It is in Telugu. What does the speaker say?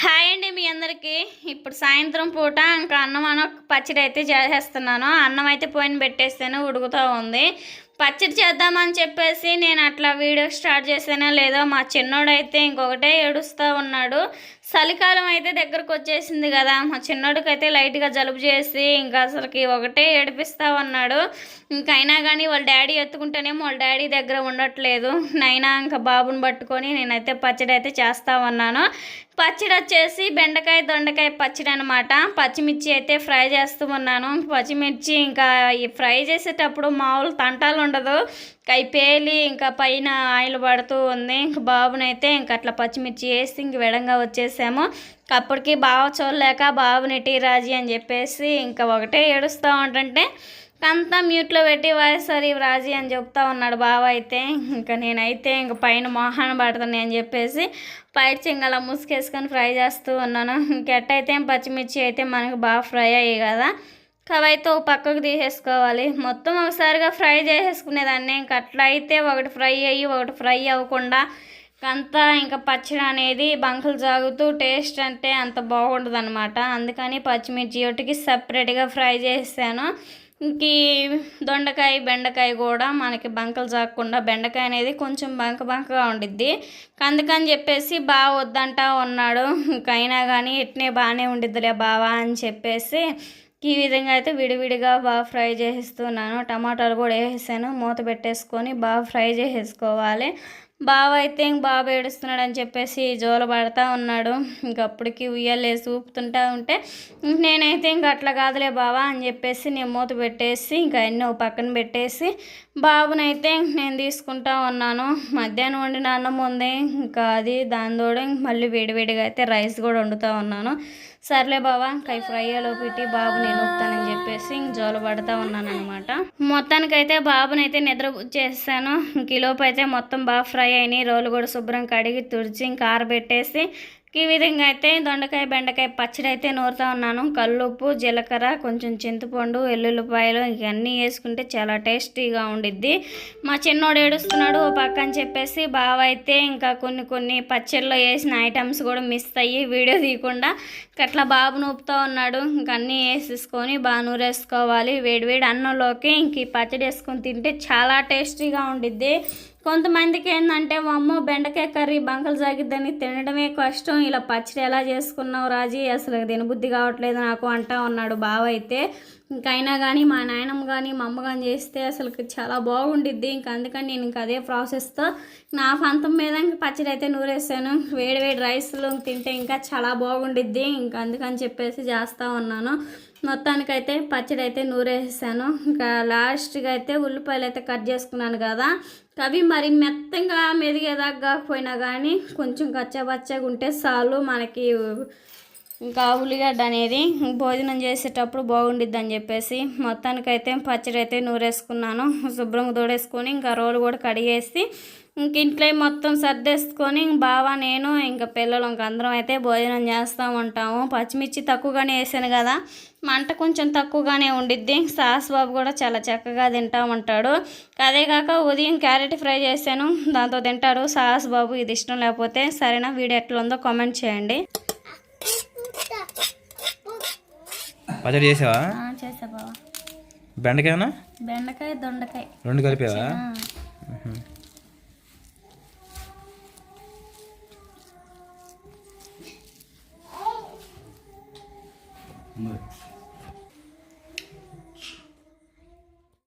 హాయ్ అండి మీ అందరికీ. ఇప్పుడు సాయంత్రం పూట ఇంకా అన్నం అన్న పచ్చడి అయితే చేసేస్తున్నాను. అన్నం అయితే పోయిన పెట్టేస్తాను ఉడుకుతూ ఉంది. పచ్చడి చేద్దామని చెప్పేసి నేను అట్లా వీడియో స్టార్ట్ చేసానో లేదో మా చిన్నోడైతే ఇంకొకటే ఏడుస్తూ ఉన్నాడు. చలికాలం అయితే దగ్గరకు వచ్చేసింది కదా మా చిన్నోడికి అయితే లైట్గా జలుబు చేసి ఇంకా అసలుకి ఒకటే ఏడిపిస్తూ ఉన్నాడు. ఇంకైనా కానీ వాళ్ళ డాడీ ఎత్తుకుంటేనేమో వాళ్ళ డాడీ దగ్గర ఉండట్లేదు. నైనా ఇంకా బాబుని పట్టుకొని నేనైతే పచ్చడి అయితే చేస్తా ఉన్నాను. పచ్చడి వచ్చేసి బెండకాయ దొండకాయ పచ్చడి అనమాట పచ్చిమిర్చి అయితే ఫ్రై చేస్తూ ఉన్నాను. పచ్చిమిర్చి ఇంకా ఈ ఫ్రై చేసేటప్పుడు మామూలు తంటాలు ఉండదు. కై పేలి ఇంకా పైన ఆయిల్ పడుతూ ఉంది. ఇంక బాబునైతే ఇంక అట్లా పచ్చిమిర్చి వేసి ఇంక వెడంగా వచ్చేసాము. అప్పటికి బావ చూడలేక బాబుని టీ రాజీ అని చెప్పేసి ఇంకా ఒకటే ఏడుస్తూ ఉంటుంటే అంతా మ్యూట్లో పెట్టి వాయిసరి రాజీ అని చెప్తా ఉన్నాడు బావ అయితే. ఇంకా నేనైతే ఇంక పైన మోహన పడుతున్నాయి అని చెప్పేసి పైట చింగల ముసుకేసుకొని ఫ్రై చేస్తూ ఉన్నాను. ఇంకెట్టయితే పచ్చిమిర్చి అయితే మనకు బాగా ఫ్రై అయ్యాయి కదా. కవైతే పక్కకు తీసేసుకోవాలి. మొత్తం ఒకసారిగా ఫ్రై చేసేసుకునేదాన్ని. ఇంక అట్లా అయితే ఒకటి ఫ్రై అయ్యి ఒకటి ఫ్రై అవ్వకుండా అంతా ఇంకా పచ్చడి అనేది బంకలు జాగుతూ టేస్ట్ అంటే అంత బాగుండదు అనమాట అందుకని పచ్చిమిర్చి ఒకటికి సపరేట్గా ఫ్రై చేసాను ఇంక దొండకాయ బెండకాయ కూడా మనకి బంకలు జాగకుండా బెండకాయ అనేది కొంచెం బంక బంకగా ఉండిద్ది. అందుకని చెప్పేసి బాగా వద్దంటా ఉన్నాడు. ఇంకైనా కానీ ఇట్నే బాగానే ఉండిద్దిలే బావా అని చెప్పేసి ఈ విధంగా అయితే విడివిడిగా బాగా ఫ్రై చేసేస్తున్నాను. టమాటాలు కూడా వేసేసాను. మూత పెట్టేసుకొని బాగా ఫ్రై చేసేసుకోవాలి. బావ అయితే ఇంక బాబు ఏడుస్తున్నాడు అని చెప్పేసి జోల పడతా ఉన్నాడు. ఇంకప్పటికి ఉయ్యలేసి ఊపుతుంటా ఉంటే నేనైతే ఇంక అట్లా కాదులే బావా అని చెప్పేసి నేను మూత పెట్టేసి ఇంకా ఎన్నో పక్కన పెట్టేసి బాబునైతే నేను తీసుకుంటా ఉన్నాను. మధ్యాహ్నం వండిన అన్నం ఉంది. ఇంకా అది దాని తోడు మళ్ళీ వేడివేడిగా అయితే రైస్ కూడా వండుతూ ఉన్నాను. సర్లే బావా కై ఫ్రై పెట్టి బాబు నేను ఊపుతానని చెప్పేసి జోలు పడతా ఉన్నాను అనమాట మొత్తానికైతే బాబునైతే నిద్ర చేస్తాను. ఇంక ఈ అయితే మొత్తం బాగా ఫ్రై అయినాయి. రోలు కూడా శుభ్రం కడిగి తుడిచి ఇంకా ఆరబెట్టేసి ఈ విధంగా అయితే దొండకాయ బెండకాయ పచ్చడి అయితే నూరుతా ఉన్నాను. కల్లుప్పు జీలకర్ర కొంచెం చింతపండు వెల్లుల్లిపాయలు ఇవన్నీ వేసుకుంటే చాలా టేస్టీగా ఉండిద్ది. మా చిన్నోడు ఏడుస్తున్నాడు ఓ పక్క అని చెప్పేసి బావ అయితే ఇంకా కొన్ని కొన్ని పచ్చడిలో వేసిన ఐటమ్స్ కూడా మిస్ అయ్యి వీడియో తీయకుండా అట్లా బాబు నూపుతూ ఉన్నాడు. ఇంక అన్నీ వేసేసుకొని బాగా నూరేసుకోవాలి. వేడివేడి అన్నంలోకి ఇంక ఈ పచ్చడి వేసుకొని తింటే చాలా టేస్టీగా ఉండిద్ది. కొంతమందికి ఏంటంటే అమ్మో బెండకాయ కర్రీ బంకలు జాగిద్దని తినడమే కష్టం. ఇలా పచ్చడి ఎలా చేసుకున్నావు రాజీ? అసలు తినబుద్ధి కావట్లేదు నాకు అంటా ఉన్నాడు బావ అయితే ఇంకైనా కానీ మా నాయనమ్మ కానీ మా అమ్మ కానీ చేస్తే అసలు చాలా బాగుండిద్ది. ఇంక అందుకని నేను ఇంక అదే ప్రాసెస్తో నా పంతం మీద ఇంక పచ్చడి అయితే నూరేసాను. వేడి వేడి రైస్లో తింటే ఇంకా చాలా బాగుండిద్ది. ఇంక అందుకని చెప్పేసి చేస్తూ ఉన్నాను. మొత్తానికైతే పచ్చడి అయితే నూరేసాను ఇంకా లాస్ట్గా అయితే ఉల్లిపాయలు అయితే కట్ చేసుకున్నాను కదా. అవి మరి మెత్తంగా మెదిగేదాకా కాకపోయినా కానీ కొంచెం కచ్చబచ్చగా ఉంటే చాలు మనకి ఇంకా ఉల్లిగడ్డ అనేది భోజనం చేసేటప్పుడు బాగుండిద్ది అని చెప్పేసి మొత్తానికైతే పచ్చడి అయితే నూరేసుకున్నాను. శుభ్రంగా తోడేసుకొని ఇంకా రోలు కూడా కడిగేసి ఇంక ఇంట్లో మొత్తం సర్దేసుకొని బావా నేను ఇంకా పిల్లలు ఇంక అందరం అయితే భోజనం చేస్తూ ఉంటాము పచ్చిమిర్చి తక్కువగానే వేసాను కదా. మంట కొంచెం తక్కువగానే ఉండిద్ది. సాస్ బాబు కూడా చాలా చక్కగా తింటా ఉంటాడు అదే కాక ఉదయం క్యారెట్ ఫ్రై చేశాను. దాంతో తింటాడు సాస్ బాబు. ఇది ఇష్టం లేకపోతే సరేనా? వీడియో ఎట్లా ఉందో కామెంట్ చేయండి. పచ్చడి చేసావా? చేసా బావ. బెండకాయనా? బెండకాయ దొండకాయ. రెండు కలిపావా?